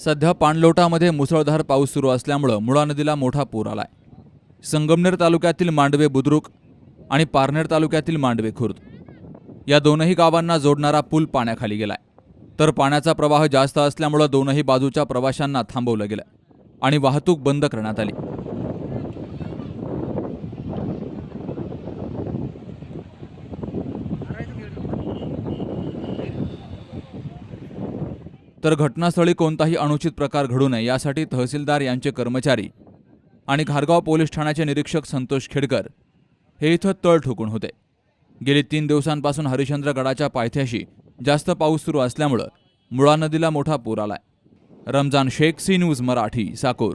सध्या पाणलोटामध्ये मुसळधार पाऊस सुरू असल्यामुळं मुळा नदीला मोठा पूर आलाय. संगमनेर तालुक्यातील मांडवे बुद्रुक आणि पारनेर तालुक्यातील मांडवे खुर्द या दोनही गावांना जोडणारा पूल पाण्याखाली गेलाय. तर पाण्याचा प्रवाह जास्त असल्यामुळं दोनही बाजूच्या प्रवाशांना थांबवलं गेलं आणि वाहतूक बंद करण्यात आली. तर घटनास्थळी कोणताही अनुचित प्रकार घडू नये यासाठी तहसीलदार यांचे कर्मचारी आणि घारगाव पोलीस ठाण्याचे निरीक्षक संतोष खेडकर हे इथं तळ ठोकून होते. गेली तीन दिवसांपासून हरिश्चंद्र गडाच्या पायथ्याशी जास्त पाऊस सुरू असल्यामुळं मुळा नदीला मोठा पूर आलाय. Ramzan Shaikh C News Marathi Sakor.